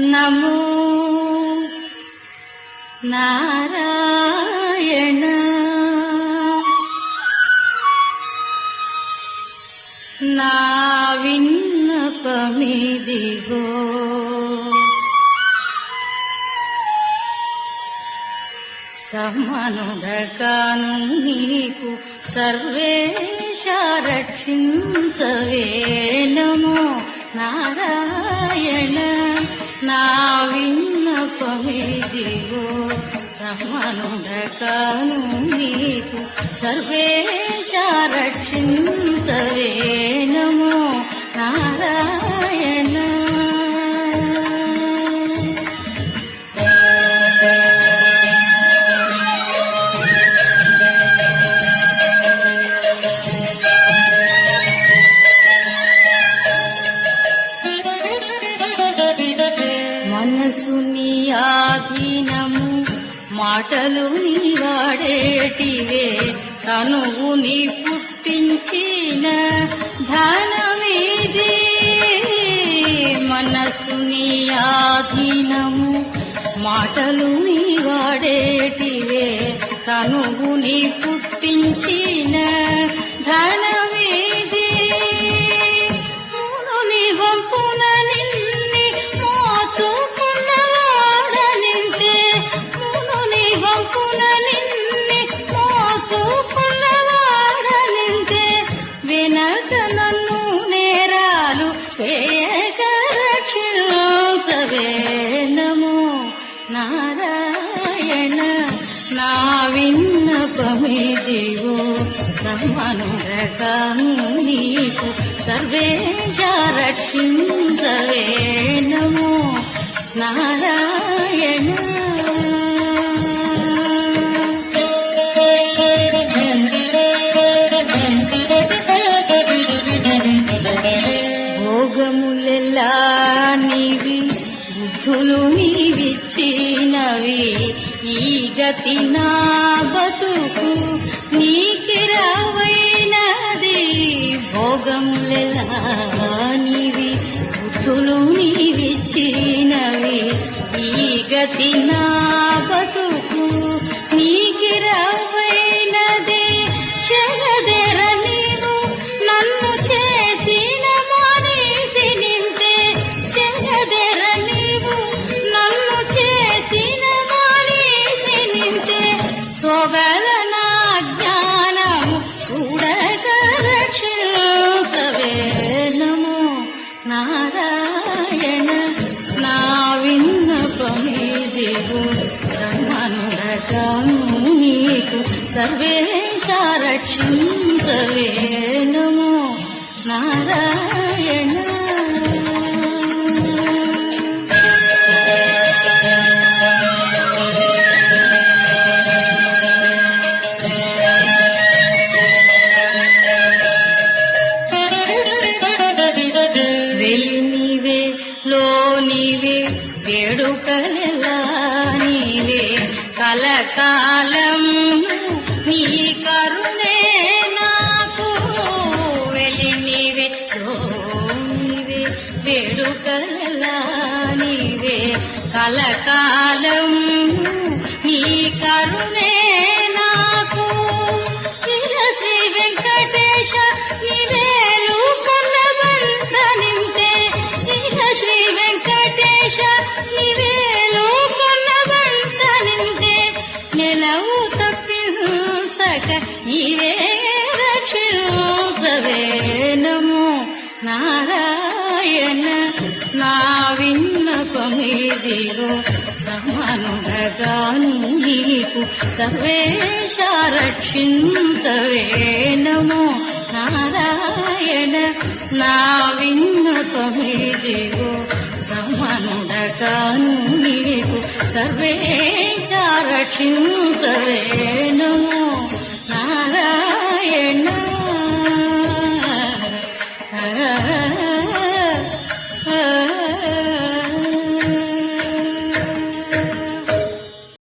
नमो नारायण। नाविपमिदिभो समनुदकानुपु सर्वेषा रक्षिन्सवे नमो नारायण। నా విన్నపమిదిగో సమనుడగాను నీకు సర్వేశ రక్షించవే నమో నారాయణ మాటలు నీవాడేటివే. తనువు నీ పుట్టించిన ధనమేది. మనసు నీ ఆధీనము. మాటలు నీవాడేటివే. తనువు నీ పుట్టించిన ధనమే. వినక నన్ను నేరాలు చేయక రక్షించవే నమో నారాయణ నా విన్నపమిదిగో సమనుడగాను నీకు సర్వేశ రక్షించవే నమో నారాయణ బుద్ధులు నీవిచ్చినవి ఈ గతి నా బతుకు. నీకిరవైనది భోగములెల్లా నీవి. బుద్ధులు నీవిచ్చినవి ఈ గతి నా బతుకు. విన్నపమిదిగో సమ్మనుడగాను నీకు సర్వేశ రక్షించవే లో నీవే వేడుకలెలా నీవే? కలకాలం నీ కరుణే నాకు. వెలి నీవే లో నీవే వేడుకలెలా నీవే? కలకాలం నీ కరుణే నెలవు తప్పింసక నీవే రక్షించవే నమో నారాయణ నా విన్నపమిదిగో సమనుడగాను నీకు సర్వేశ రక్షించవే నమో నారాయణ నా విన్నపమిదిగో సమను ङ्गी सर्वे सवे नमो नारायण।